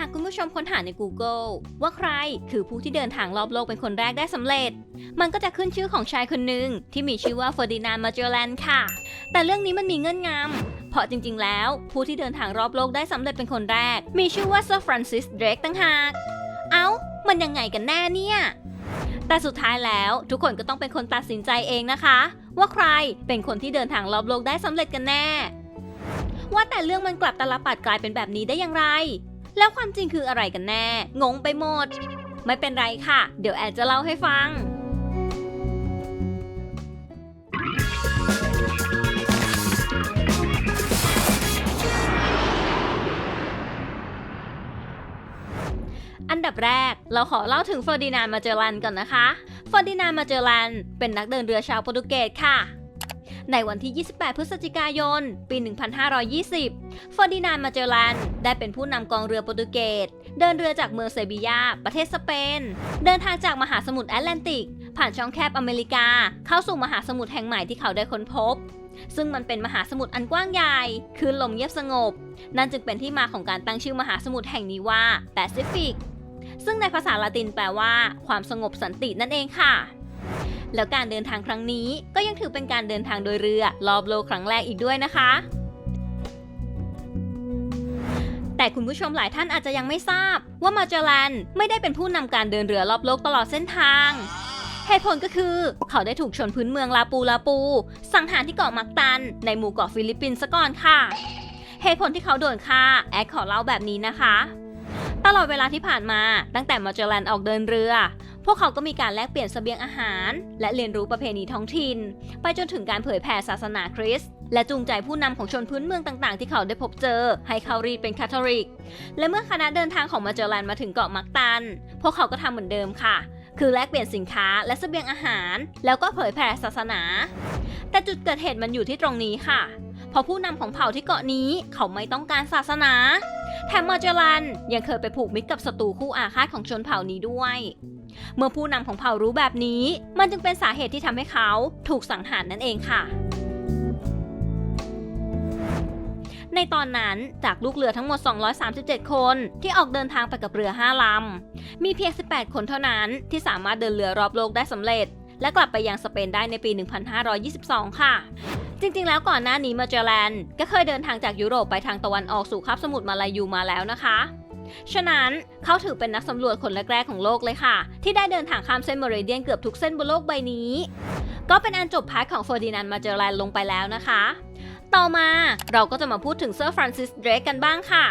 หากคุณผู้ชมค้นหาใน Google ว่าใครคือผู้ที่เดินทางรอบโลกเป็นคนแรกได้สำเร็จ มันก็จะขึ้นชื่อของชายคนหนึ่งที่มีชื่อว่าเฟอร์ดินานด์มาเจลแลนค่ะ แต่เรื่องนี้มันมีเงื่อนงำเพราะจริงๆ แล้ว ผู้ที่เดินทางรอบโลกได้สำเร็จเป็นคนแรก มีชื่อว่าเซอร์ฟรานซิสเดรกตั้งหาก เอ้า มันยังไงกันแน่เนี่ยแต่สุดท้ายแล้วทุกคนก็ต้องเป็นคนตัดสินใจเองนะคะ ว่าใครเป็นคนที่เดินทางรอบโลกได้สำเร็จกันแน่ ว่าแต่เรื่องมันกลับตลปัดกลายเป็นแบบนี้ได้อย่างไร แล้วความจริงคืออะไรกันแน่ งงไปหมด ไม่เป็นไรค่ะ เดี๋ยวแอนจะเล่าให้ฟัง อันดับแรกเราขอเล่าถึงเฟอร์ดินานมาเจลันก่อนนะคะ เฟอร์ดินานมาเจลันเป็นนักเดินเรือชาวโปรตุเกสค่ะ ในวันที่ 28 พฤศจิกายน ปี 1520 เฟอร์ดินานมาเจลัน ได้เป็นผู้นำกองเรือโปรตุเกส เดินเรือจากเมืองเซบียา ประเทศสเปน เดินทางจากมหาสมุทรแอตแลนติก ผ่านช่องแคบอเมริกา เข้าสู่มหาสมุทรแห่งใหม่ที่เขาได้ค้นพบ ซึ่งมันเป็นมหาสมุทรอันกว้างใหญ่คืนลมเงียบสงบ นั่นจึงเป็นที่มาของการตั้งชื่อมหาสมุทรแห่งนี้ว่าแปซิฟิกซึ่งในภาษาละตินแปลว่า ความสงบสันตินั่นเองค่ะ แล้วการเดินทางครั้งนี้ก็ยังถือเป็นการเดินทางโดยเรือรอบโลกครั้งแรกอีกด้วยนะคะแต่คุณผู้ชมหลายท่านอาจจะยังไม่ทราบ ว่ามาเจลันไม่ได้เป็นผู้นำการเดินเรือรอบโลกตลอดเส้นทางเหตุผลก็คือ เขาได้ถูกชนพื้นเมืองลาปูลาปู สังหารที่เกาะมักตัน ในหมู่เกาะฟิลิปปินส์ซะก่อนค่ะ เหตุผลที่เขาโดนฆ่าแอดขอเล่าแบบนี้นะคะ ตลอดเวลาที่ผ่านมาตั้งแต่มาเจลันออกเดินเรือ พวกเขาก็มีการแลกเปลี่ยนเสบียงอาหาร และเรียนรู้ประเพณีท้องถิ่น ไปจนถึงการเผยแผ่ศาสนาคริสต์และจูงใจผู้นำของชนพื้นเมืองต่างๆ ที่เขาได้พบเจอ ให้เขารีดเป็นคาทอลิก และเมื่อคณะเดินทางของมาเจลันมาถึงเกาะมักตัน พวกเขาก็ทำเหมือนเดิมค่ะ คือแลกเปลี่ยนสินค้าและเสบียงอาหาร แล้วก็เผยแผ่ศาสนา แต่จุดเกิดเหตุมันอยู่ที่ตรงนี้ค่ะ เพราะผู้นำของเผ่าที่เกาะนี้เขาไม่ต้องการศาสนา แถมมาเจลันยังเคยไปผูกมิตรกับศัตรูคู่อาฆาตของชนเผ่านี้ด้วย เมื่อผู้นำของเผ่ารู้แบบนี้ มันจึงเป็นสาเหตุที่ทำให้เขาถูกสังหารนั่นเองค่ะในตอนนั้นจากลูกเรือทั้งหมด 237 คนที่ออกเดินทางไปกับเรือ 5 ลำ มีเพียง 18 คนเท่านั้นที่สามารถเดินเรือรอบโลกได้สำเร็จ และกลับไปยังสเปนได้ในปี 1522 ค่ะ จริงๆ แล้วก่อนหน้านี้มาเจอแลนก็เคยเดินทางจากยุโรปไปทางตะวันออกสู่คาบสมุทรมาลายูมาแล้วนะคะ ฉะนั้นเขาถือเป็นนักสำรวจคนแรกๆของโลกเลยค่ะ ที่ได้เดินทางข้ามเส้นเมริเดียนเกือบทุกเส้นบนโลกใบนี้ ก็เป็นอันจบพาร์ทของเฟอร์ดินานด์มาเจอแลนลงไปแล้วนะคะ ต่อมาเราก็จะมาพูดถึงเซอร์ฟรานซิสเดรกกันบ้างค่ะ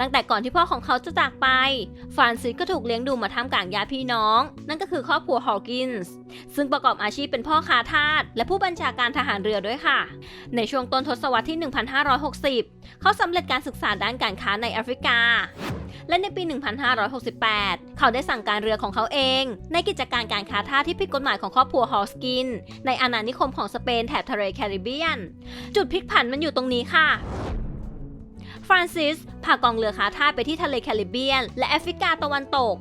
ตั้งแต่ก่อนที่พ่อของเขาจะจากไป ฟรานซิสก็ถูกเลี้ยงดูมาท่ามกลางญาติพี่น้อง นั่นก็คือครอบครัวฮอลกินส์ซึ่งประกอบอาชีพเป็นพ่อค้าทาสและผู้บัญชาการทหารเรือด้วยค่ะ ในช่วงต้นทศวรรษที่ 1560 เขาสำเร็จการศึกษาด้านการค้าในแอฟริกา และในปี 1568 เขาได้สั่งการเรือของเขาเอง ในกิจการการค้าทาสที่ผิดกฎหมายของครอบครัวฮอลสกิน ในอาณานิคมของสเปนแถบทะเลแคริบเบียน จุดพลิกผันมันอยู่ตรงนี้ค่ะ ฟรานซิสพากองเรือค้าท่าไปที่ทะเลแคริบเบียน และแอฟริกาตะวันตก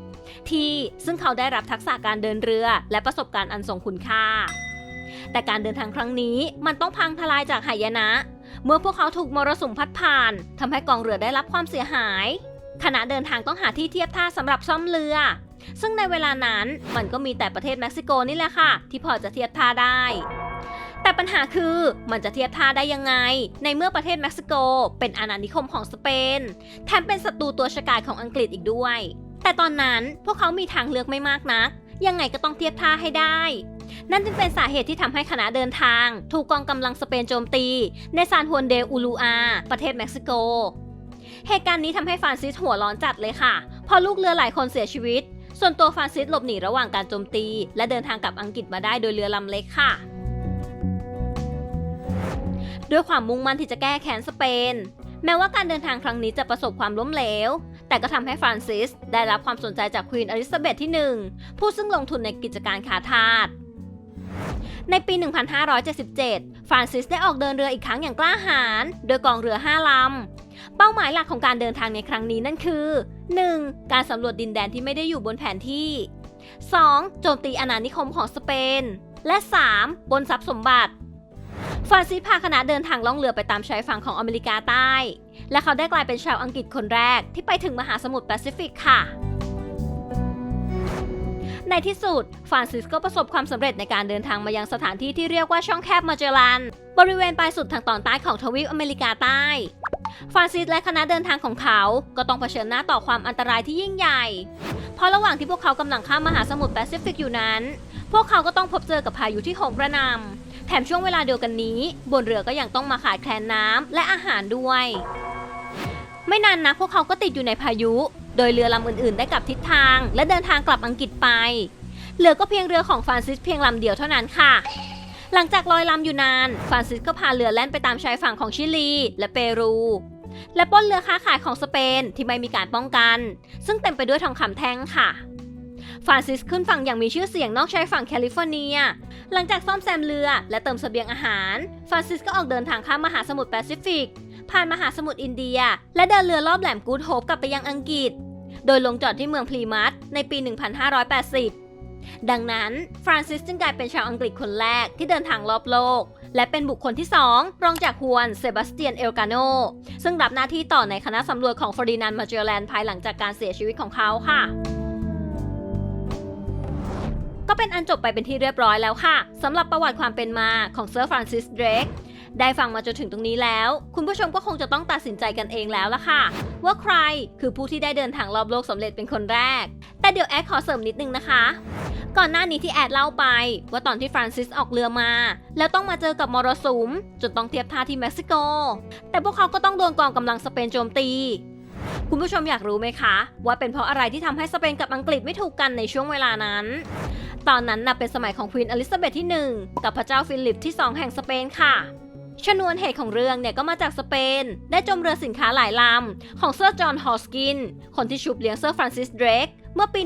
ที่ซึ่งเขาได้รับทักษะการเดินเรือ และประสบการณ์อันทรงคุณค่า แต่การเดินทางครั้งนี้มันต้องพังทลายจากหายนะ เมื่อพวกเขาถูกมรสุมพัดผ่านทำให้กองเรือได้รับความเสียหายขณะเดินทางต้องหาที่เทียบท่าสำหรับซ่อมเรือ ซึ่งในเวลานั้นมันก็มีแต่ประเทศเม็กซิโกนี่แหละค่ะ ที่พอจะเทียบท่าได้ แต่ปัญหาคือมันจะเทียบท่าได้ยังไง ในเมื่อประเทศเม็กซิโก เป็นอาณานิคมของสเปน แถมเป็นศัตรูตัวฉกาจของอังกฤษอีกด้วย แต่ตอนนั้นพวกเขามีทางเลือกไม่มากนัก ยังไงก็ต้องเทียบท่าให้ได้ นั่นจึงเป็นสาเหตุที่ทำให้คณะเดินทาง ถูกกองกำลังสเปนโจมตี ในซานฮวนเดอูลูอา ประเทศเม็กซิโก เหตุการณ์นี้ทำให้ฟานซิสหัวร้อนจัดเลยค่ะ พอลูกเรือหลายคนเสียชีวิต ส่วนตัวฟานซิสหลบหนีระหว่างการโจมตี และเดินทางกลับอังกฤษมาได้โดยเรือลำเล็กค่ะ ด้วยความมุ่งมั่นที่จะแก้แค้นสเปน แม้ว่าการเดินทางครั้งนี้จะประสบความล้มเหลว แต่ก็ทำให้ฟรานซิสได้รับความสนใจจากควีนอลิซาเบธที่ 1 ผู้ซึ่งลงทุนในกิจการค้าทาสในปี 1577 ฟรานซิสได้ออกเดินเรืออีกครั้งอย่างกล้าหาญโดยกองเรือ 5 ลำ เป้าหมายหลักของการเดินทางในครั้งนี้นั่นคือ 1. การสำรวจดินแดนที่ไม่ได้อยู่บนแผนที่ 2. โจมตีอาณานิคมของสเปน และ 3. บนทรัพย์สมบัติ ฟรานซิสพาคณะเดินทางล่องเรือไปตามชายฝั่งของอเมริกาใต้ และเขาได้กลายเป็นชาวอังกฤษคนแรกที่ไปถึงมหาสมุทรแปซิฟิกค่ะ ในที่สุดฟรานซิสก็ประสบความสำเร็จในการเดินทางมายังสถานที่ที่เรียกว่าช่องแคบมาเจลัน บริเวณปลายสุดทางตอนใต้ของทวีปอเมริกาใต้ฟรานซิสและคณะเดินทางของเขา ก็ต้องเผชิญหน้าต่อความอันตรายที่ยิ่งใหญ่ เพราะระหว่างที่พวกเขากำลังข้ามมหาสมุทรแปซิฟิกอยู่นั้น พวกเขาก็ต้องพบเจอกับพายุที่โหมกระหนำ แถมช่วงเวลาเดียวกันนี้ บนเรือก็ยังต้องมาขาดแคลนน้ำและอาหารด้วย ไม่นานนะพวกเขาก็ติดอยู่ในพายุ โดยเรือลำอื่นๆ ได้กลับทิศทาง และเดินทางกลับอังกฤษไป เหลือก็เพียงเรือของฟรานซิสเพียงลำเดียวเท่านั้นค่ะ หลังจากลอยลำอยู่นาน ฟรานซิสก็พาเรือแล่นไปตามชายฝั่งของชิลี และเปรู และปล้นเรือค้าขายของสเปนที่ไม่มีการป้องกัน ซึ่งเต็มไปด้วยทองคำแท่งค่ะฟรานซิสขึ้นฝั่งอย่างมีชื่อเสียงนอกชายฝั่งแคลิฟอร์เนีย หลังจากซ่อมแซมเรือและเติมเสบียงอาหาร ฟรานซิสก็ออกเดินทางข้ามมหาสมุทรแปซิฟิก ผ่านมหาสมุทรอินเดีย และเดินเรือรอบแหลมกูดโฮปกลับไปยังอังกฤษ โดยลงจอดที่เมืองพลีมัสในปี 1580 ดังนั้น ฟรานซิสจึงกลายเป็นชาวอังกฤษคนแรกที่เดินทางรอบโลก และเป็นบุคคลที่ 2 รองจากฮวนเซบาสเตียนเอลกาโน ซึ่งรับหน้าที่ต่อในคณะสำรวจของฟอร์ดินานมาเจลแลนภายหลังจากการเสียชีวิตของเขาค่ะ ก็เป็นอันจบไปเป็นที่เรียบร้อยแล้วค่ะสำหรับประวัติความเป็นมาของเซอร์ฟรานซิสเดรกได้ฟังมาจนถึงตรงนี้แล้ว คุณผู้ชมก็คงจะต้องตัดสินใจกันเองแล้วล่ะค่ะ ว่าใครคือผู้ที่ได้เดินทางรอบโลกสำเร็จเป็นคนแรก แต่เดี๋ยวแอดขอเสริมนิดนึงนะคะ ก่อนหน้านี้ที่แอดเล่าไป ว่าตอนที่ฟรานซิสออกเรือมา แล้วต้องมาเจอกับมรสุมจนต้องเทียบท่าที่เม็กซิโก แต่พวกเขาก็ต้องโดนกองกำลังสเปนโจมตีคุณผู้ชมอยากรู้ไหมคะ ว่าเป็นเพราะอะไรที่ทำให้สเปนกับอังกฤษไม่ถูกกันในช่วงเวลานั้น ตอนนั้นน่ะเป็นสมัยของควีนอลิซาเบธที่ 1 กับพระเจ้าฟิลิปที่ 2 แห่งสเปนค่ะ ชนวนเหตุของเรื่องเนี่ยก็มาจากสเปน ได้จมเรือสินค้าหลายลำ ของเซอร์จอห์นฮอสกิน คนที่ชุบเลี้ยงเซอร์ฟรานซิสเดรกเมื่อปี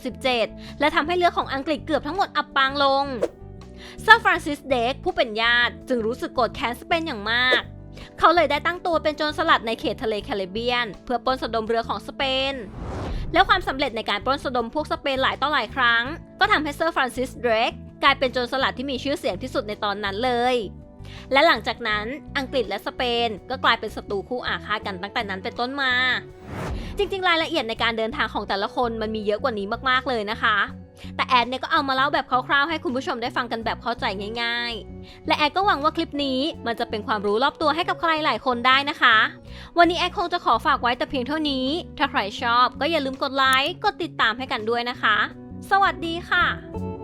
1567 และทำให้เรือของอังกฤษเกือบทั้งหมดอับปางลง เซอร์ฟรานซิสเดกผู้เป็นญาติจึงรู้สึกโกรธแค้นสเปนอย่างมาก เขาเลยได้ตั้งตัวเป็นโจรสลัดในเขตทะเลแคริบเบียน เพื่อปล้นสะดมเรือของสเปน แล้วความสำเร็จในการปล้นสะดมพวกสเปนหลายต่อหลายครั้ง ก็ทำให้เซอร์ฟรานซิสเดรกกลายเป็นโจรสลัดที่มีชื่อเสียงที่สุดในตอนนั้นเลย และหลังจากนั้นอังกฤษและสเปนก็กลายเป็นศัตรูคู่อาฆาตกันตั้งแต่นั้นเป็นต้นมา จริงๆ รายละเอียดในการเดินทางของแต่ละคนมันมีเยอะกว่านี้มากๆเลยนะคะ แต่แอดเนี่ยก็เอามาเล่าแบบคร่าวๆให้คุณผู้ชมได้ฟังกันแบบเข้าใจง่าย ๆ และแอดก็หวังว่าคลิปนี้มันจะเป็นความรู้รอบตัวให้กับใครหลายคนได้นะคะ วันนี้แอดคงจะขอฝากไว้แต่เพียงเท่านี้ ถ้าใครชอบก็อย่าลืมกดไลค์ กดติดตามให้กันด้วยนะคะ สวัสดีค่ะ